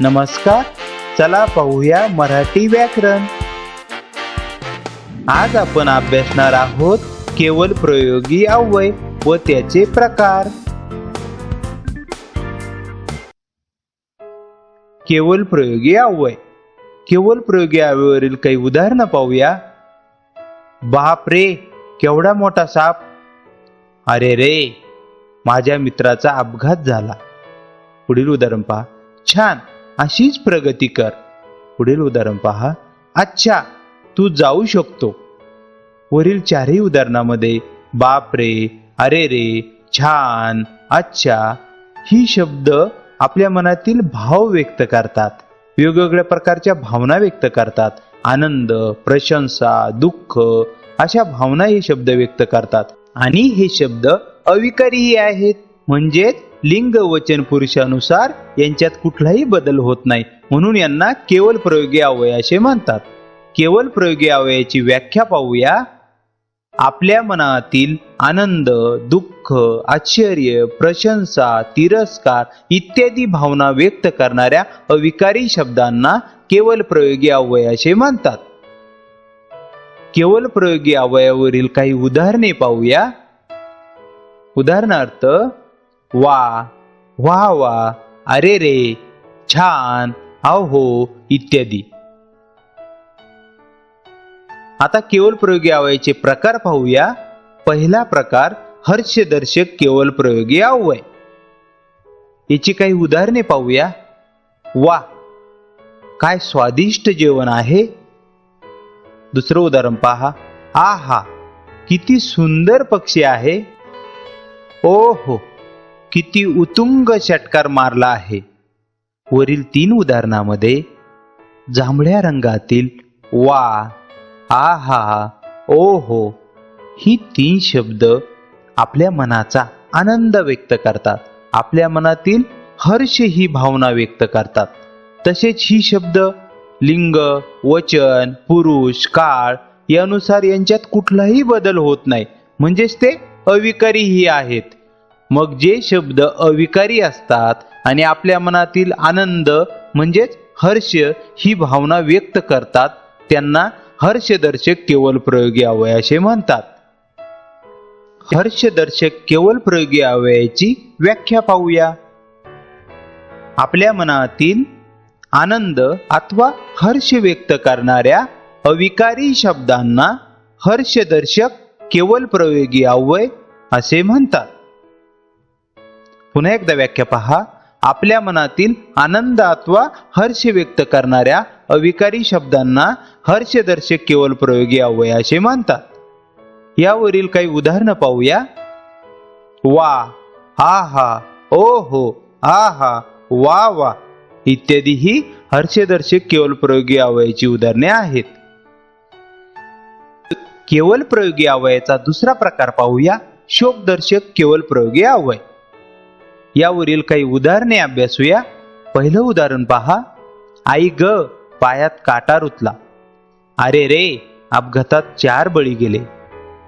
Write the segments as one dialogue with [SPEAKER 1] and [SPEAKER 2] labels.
[SPEAKER 1] नमस्कार चला पाहूया मराठी व्याकरण. आज आपण अभ्यासणार आहोत केवळ प्रयोगी अव्यय व त्याचे प्रकार. केवळ प्रयोगी अव्यय. केवळ प्रयोगी अव्ययावरील काही उदाहरणं पाहूया. बाप रे केवढा मोठा साप. अरे रे माझ्या मित्राचा अपघात झाला. पुढील उदाहरण पहा. छान. अशीच प्रगती कर. पुढील उदाहरण पहा. अच्छा तू जाऊ शकतो. वरील चारही उदाहरणामध्ये बाप रे अरे रे छान अच्छा ही शब्द आपल्या मनातील भाव व्यक्त करतात. वेगवेगळ्या प्रकारच्या भावना व्यक्त करतात. आनंद प्रशंसा दुःख अशा भावना हे शब्द व्यक्त करतात. आणि हे शब्द अविकारीही आहेत. म्हणजेच लिंग वचन पुरुषानुसार यांच्यात कुठलाही बदल होत नाही. म्हणून यांना केवळ प्रयोगी अवय असे म्हणतात. केवळ प्रयोगी अवयाची व्याख्या पाहूया. आपल्या मनातील आनंद दुःख आश्चर्य प्रशंसा तिरस्कार इत्यादी भावना व्यक्त करणाऱ्या अविकारी शब्दांना केवळ प्रयोगी अवय असे म्हणतात. केवळ प्रयोगी अवयावरील काही उदाहरणे पाहूया. उदाहरणार्थ वा वा वा अरे रे छान अहो इत्यादी. आता केवळ प्रयोगी आवयाचे प्रकार पाहूया. पहिला प्रकार हर्षदर्शक केवळ प्रयोगी अव्यय याची काही उदाहरणे पाहूया. वा काय स्वादिष्ट जेवण आहे. दुसरं उदाहरण पहा. आहा किती सुंदर पक्षी आहे. ओ हो किती उतुंग षटकार मारला आहे. वरील तीन उदाहरणामध्ये जांभळ्या रंगातील वा आ हा ओ हो ही तीन शब्द आपल्या मनाचा आनंद व्यक्त करतात. आपल्या मनातील हर्ष ही भावना व्यक्त करतात. तसेच ही शब्द लिंग वचन पुरुष काळ यानुसार यांच्यात कुठलाही बदल होत नाही. म्हणजेच ते अविकारीही आहेत. मग जे शब्द अविकारी असतात आणि आपल्या मनातील आनंद म्हणजेच हर्ष ही भावना व्यक्त करतात त्यांना हर्षदर्शक केवळ प्रयोगी अवय असे म्हणतात. हर्षदर्शक केवळ प्रयोगी अवयाची व्याख्या पाहूया. आपल्या मनातील आनंद अथवा हर्ष व्यक्त करणाऱ्या अविकारी शब्दांना हर्षदर्शक केवळ प्रयोगी अवय असे म्हणतात. पुन्हा एकदा व्याख्या पहा. आपल्या मनातील आनंद अथवा हर्ष व्यक्त करणाऱ्या अविकारी शब्दांना हर्षदर्शक केवळ प्रयोगी अवय असे मानतात. यावरील काही उदाहरणं पाहूया. वा हा हा ओ हो आ हा वा वा इत्यादी ही हर्षदर्शक केवळ प्रयोगी अवयाची उदाहरणे आहेत. केवळ प्रयोगी अवयाचा दुसरा प्रकार पाहूया. शोकदर्शक केवळ प्रयोगी अवय यावरील काही उदाहरणे अभ्यासूया. पहिलं उदाहरण पहा. आई ग पायात काटा रुतला. अरे रे अपघातात चार बळी गेले.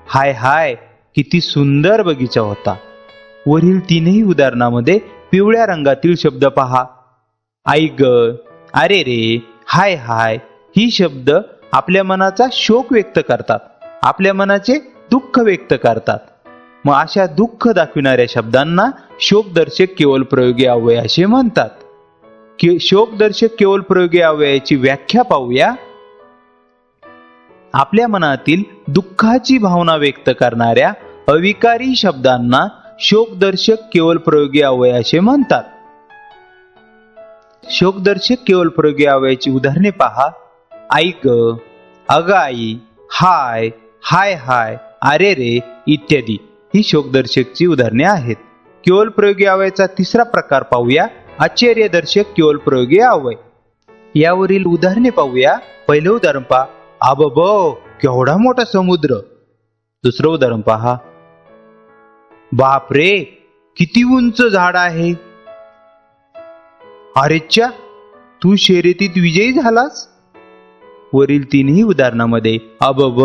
[SPEAKER 1] हाय हाय किती सुंदर बगीचा होता. वरील तीनही उदाहरणामध्ये पिवळ्या रंगातील शब्द पहा. आई ग अरे रे हाय हाय ही शब्द आपल्या मनाचा शोक व्यक्त करतात. आपल्या मनाचे दुःख व्यक्त करतात. मग अशा दुःख दाखविणाऱ्या शब्दांना शोकदर्शक केवळ प्रयोगी अव्यय असे म्हणतात. की शोकदर्शक केवळ प्रयोगी अव्ययाची व्याख्या पाहूया. आपल्या मनातील दुःखाची भावना व्यक्त करणाऱ्या अविकारी शब्दांना शोकदर्शक केवळ प्रयोगी अवय असे म्हणतात. शोकदर्शक केवळ प्रयोगी अवयाची उदाहरणे पहा. ऐक अग आई हाय हाय हाय अरे रे इत्यादी. ही शोकदर्शकची उदाहरणे आहेत. केवळ प्रयोगी आवयाचा तिसरा प्रकार पाहूया. आश्चर्यदर्शक केवळ प्रयोगी अवय यावरील उदाहरणे पाहूया. पहिलं उदाहरण पहा. आबब केवढा मोठा समुद्र. दुसरं उदाहरण पहा. बाप रे किती उंच झाड आहे. अरेच्या तू शर्यतीत विजयी झालास. वरील तीनही उदाहरणामध्ये अबब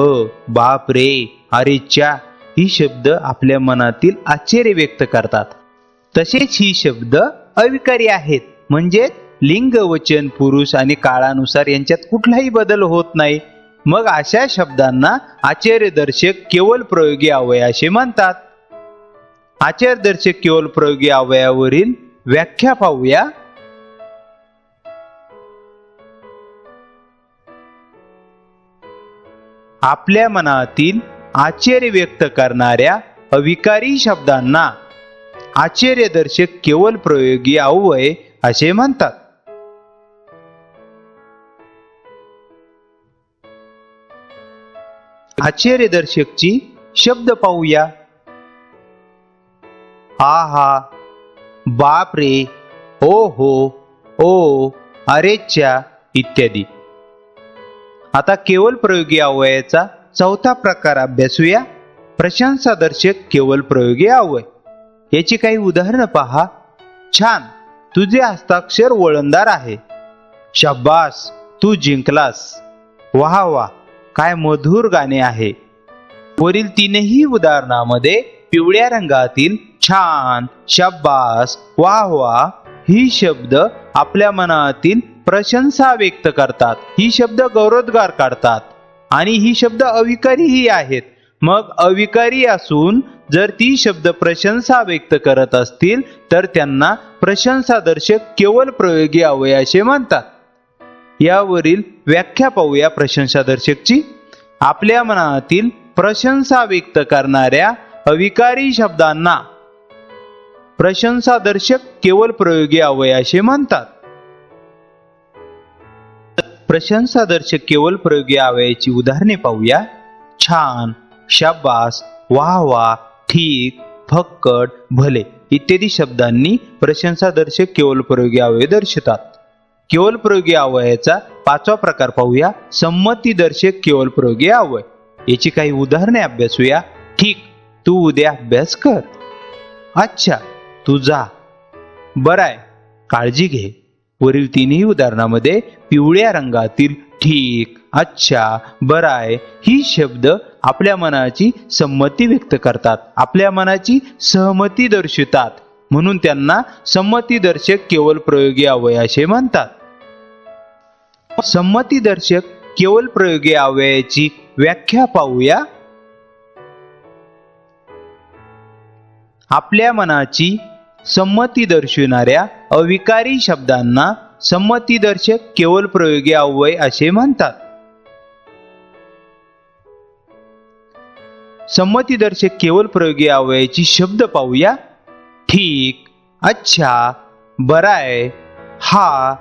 [SPEAKER 1] बाप रे अरेच्या ही शब्द आपल्या मनातील आश्चर्य व्यक्त करतात. तसेच ही शब्द अविकारी आहेत. म्हणजे लिंग वचन पुरुष आणि काळानुसार यांच्यात कुठलाही बदल होत नाही. मग अशा शब्दांना आचार्यदर्शक केवळ प्रयोगी अवय असे म्हणतात. आचार्यदर्शक केवळ प्रयोगी अवयावरील व्याख्या पाहूया. आपल्या मनातील आश्चर्य व्यक्त करणाऱ्या अविकारी शब्दांना आश्चर्यदर्शक केवळ प्रयोगी अवय असे म्हणतात. आश्चर्यदर्शकची शब्द पाहूया. आहा बाप रे ओ हो ओ अरेच्या इत्यादी. आता केवळ प्रयोगी अवयाचा चौथा प्रकार अभ्यासूया. प्रशंसादर्शक केवळ प्रयोगी अवय याची काही उदाहरणं पहा. छान तुझे हस्ताक्षर वळणदार आहे. शब्बास तू जिंकलास. वाह वा काय मधुर गाणे आहे. वरील तीनही उदाहरणामध्ये पिवळ्या रंगातील छान शब्बास वाह वा ही शब्द आपल्या मनातील प्रशंसा व्यक्त करतात. ही शब्द गौरवोद्गार काढतात. आणि ही शब्द अविकारीही आहेत. मग अविकारी असून जर ती शब्द प्रशंसा व्यक्त करत असतील तर त्यांना प्रशंसादर्शक केवळ प्रयोगी अवयाशे म्हणतात. यावरील व्याख्या पाहूया प्रशंसादर्शकची आपल्या मनातील प्रशंसा व्यक्त करणाऱ्या अविकारी शब्दांना प्रशंसादर्शक केवळ प्रयोगी अवयाशे म्हणतात. प्रशंसादर्शक केवळ प्रयोगी अवयाची उदाहरणे पाहूया. छान शाबास वाह वाह ठीक फक्कड भले इत्यादी शब्दांनी प्रशंसादर्शक केवळ प्रयोगी अवयव दर्शवतात. केवळ प्रयोगी अवयाचा पाचवा प्रकार पाहूया. संमतीदर्शक केवळ प्रयोगी अवय याची काही उदाहरणे अभ्यासूया. ठीक तू उद्या अभ्यास कर. अच्छा तू जा. बराय काळजी घे. वरील तिन्ही उदाहरणामध्ये पिवळ्या रंगातील ठीक अच्छा बराय ही शब्द आपल्या मनाची संमती व्यक्त करतात. आपल्या मनाची सहमती दर्शवतात. म्हणून त्यांना संमतीदर्शक केवळ प्रयोगी अवयाशे म्हणतात. संमतीदर्शक केवळ प्रयोगी अवयाची व्याख्या पाहूया. आपल्या मनाची संमती दर्शविणाऱ्या अविकारी शब्दांना संमतीदर्शक केवळ प्रयोगी अव्यय असे म्हणतात. संमतीदर्शक केवळ प्रयोगी अव्ययाची शब्द पाहूया. ठीक अच्छा बराय हा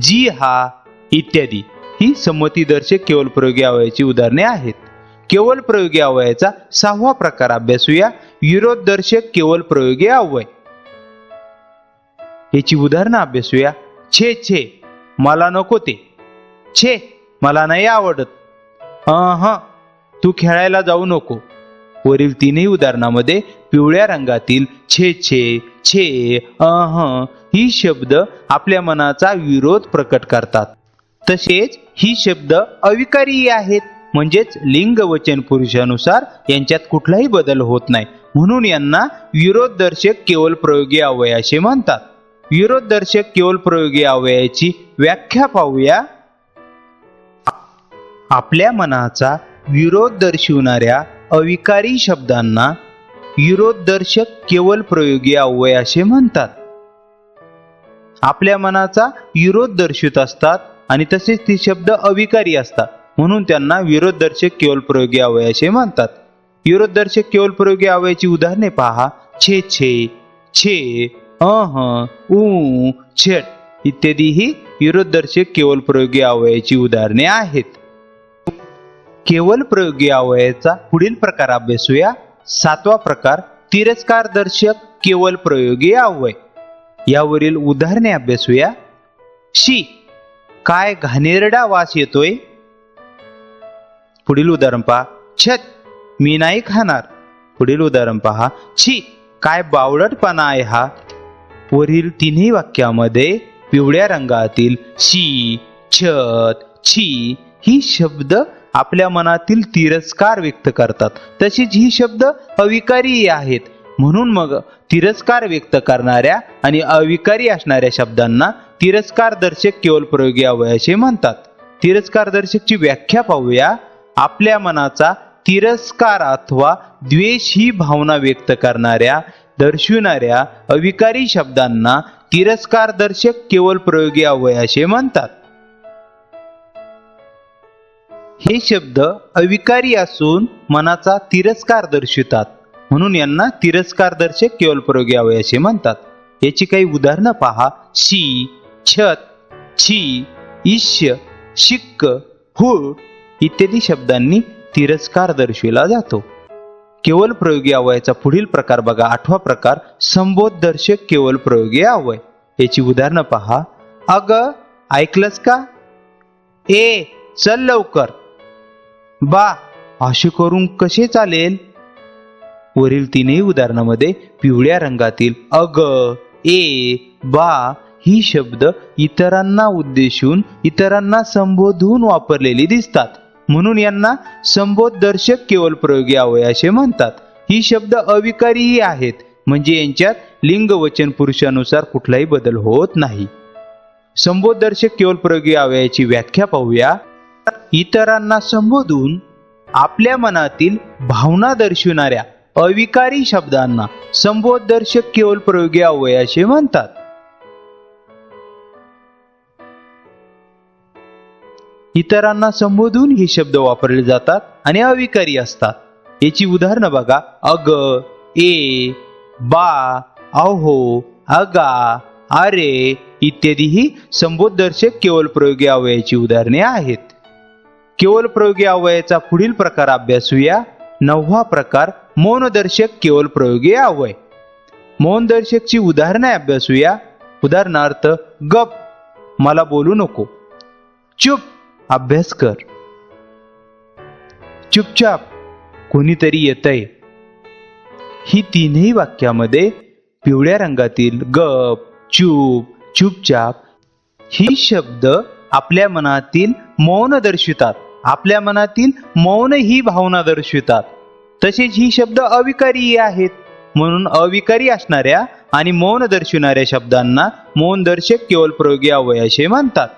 [SPEAKER 1] जी हा इत्यादी. ही संमतीदर्शक केवळ प्रयोगी अवयाची उदाहरणे आहेत. केवळ प्रयोगी अवयाचा सहावा प्रकार अभ्यासूया. विरोधदर्शक केवळ प्रयोगी अवय याची उदाहरणं अभ्यासूया. छे छे. मला नको ते. छे. मला नाही आवडत. अह. तू खेळायला जाऊ नको. वरील तीनही उदाहरणामध्ये पिवळ्या रंगातील छे छे छे अह ही शब्द आपल्या मनाचा विरोध प्रकट करतात. तसेच ही शब्द अविकारीही आहेत. म्हणजेच लिंग वचन पुरुषानुसार यांच्यात कुठलाही बदल होत नाही. म्हणून यांना विरोधदर्शक केवळ प्रयोगी अवय असे म्हणतात विरोधदर्शक केवळ प्रयोगी अवयाची व्याख्या पाहूया. आपल्या मनाचा विरोध दर्शवणाऱ्या अविकारी शब्दांना विरोधदर्शक केवळ प्रयोगी अव्यय असे म्हणतात. आपल्या मनाचा विरोध दर्शित असतात आणि तसेच ते शब्द अविकारी असतात म्हणून त्यांना विरोधदर्शक केवळ प्रयोगी अवय असे म्हणतात. विरोधदर्शक केवळ प्रयोगी अवयाची उदाहरणे पहा. छे छे छे. अह उ छेट इत्यादी ही विरोधदर्शक केवळ प्रयोगी अवयाची उदाहरणे आहेत. केवळ प्रयोगी अवयाचा पुढील प्रकार अभ्यासूया. सातवा प्रकार तिरस्कार दर्शक केवळ प्रयोगी अवय यावरील उदाहरणे अभ्यासूया. शी काय घाणेरडा वास येतोय? पुढील उदाहरण पहा. छत मी नाही खाणार. पुढील उदाहरण पहा. छी काय बावळटपणा आहे हा? वरील तिन्ही वाक्यामध्ये पिवळ्या रंगातील शी छत छी ही शब्द आपल्या मनातील तिरस्कार व्यक्त करतात. तसेच ही शब्द अविकारी आहेत. म्हणून मग तिरस्कार व्यक्त करणाऱ्या आणि अविकारी असणाऱ्या शब्दांना तिरस्कार दर्शक केवळ प्रयोगी अवयव असे म्हणतात. तिरस्कार दर्शकची व्याख्या पाहूया. आपल्या मनाचा तिरस्कार अथवा द्वेष ही भावना व्यक्त करणाऱ्या दर्शविणाऱ्या अविकारी शब्दांना तिरस्कार दर्शक केवळ प्रयोगी अवय असे म्हणतात. हे शब्द अविकारी असून मनाचा तिरस्कार दर्शवितात. म्हणून यांना तिरस्कार दर्शक केवळ प्रयोगी अवय असे म्हणतात. याची काही उदाहरणं पहा. शी छत छी ईश्य शिक्क हुळ इत्यादी शब्दांनी तिरस्कार दर्शविला जातो. केवळ प्रयोगी अवयाचा पुढील प्रकार बघा. आठवा प्रकार संबोधदर्शक केवळ प्रयोगी अवय याची उदाहरणं पहा. अग ऐकलंच का? ए चल लवकर. बा असे करून कसे चालेल? वरील तीनही उदाहरणामध्ये पिवळ्या रंगातील अग ए बा ही शब्द इतरांना उद्देशून इतरांना संबोधून वापरलेली दिसतात. म्हणून यांना संबोधदर्शक केवल केवळ प्रयोगी अवय असे म्हणतात. ही शब्द अविकारीही आहेत म्हणजे यांच्यात लिंग वचन पुरुषानुसार कुठलाही बदल होत नाही. संबोधदर्शक केवळ प्रयोगी अवयाची व्याख्या पाहूया. इतरांना संबोधून आपल्या मनातील भावना दर्शविणाऱ्या अविकारी शब्दांना संबोधदर्शक केवळ प्रयोगी अवय असे म्हणतात. इतरांना संबोधून हे शब्द वापरले जातात आणि अविकारी असतात. याची उदाहरणं बघा. अग ए बा अहो अगा अरे इत्यादी ही संबोधदर्शक केवळ प्रयोगी अवयाची उदाहरणे आहेत. केवळ प्रयोगी अवयाचा पुढील प्रकार अभ्यासूया. नववा प्रकार मौनदर्शक केवळ प्रयोगी अवय मौनदर्शकची उदाहरणे अभ्यासूया. उदाहरणार्थ गप. मला बोलू नको. चुप. अभ्यास कर. चुपचाप कोणीतरी येतंय. ही तीनही वाक्यामध्ये पिवळ्या रंगातील गप चूप चुपचाप ही शब्द आपल्या मनातील मौन दर्शवितात आपल्या मनातील मौन ही भावना दर्शवितात तसेच ही शब्द अविकारी आहेत. म्हणून अविकारी असणाऱ्या आणि मौन दर्शविणाऱ्या शब्दांना मौन दर्शक केवळ प्रयोगी अवय असे म्हणतात.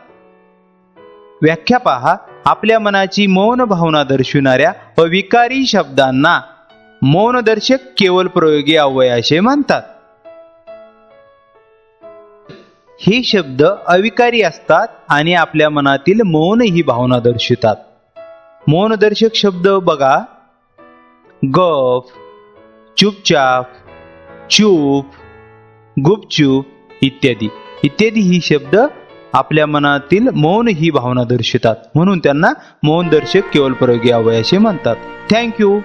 [SPEAKER 1] व्याख्या पहा. आपल्या मनाची मौन भावना दर्शविणाऱ्या अविकारी शब्दांना मौनदर्शक केवळ प्रयोगी अवय असे म्हणतात. हे शब्द अविकारी असतात आणि आपल्या मनातील मौन ही भावना दर्शवितात. मौनदर्शक शब्द बघा. गफ चुपचाप चूप गुपचूप इत्यादी. इत्यादी ही शब्द आपल्या मनातील मौन ही भावना दर्शवितात म्हणून त्यांना मौन दर्शक केवळ प्रयोगी अवय असे म्हणतात. थँक्यू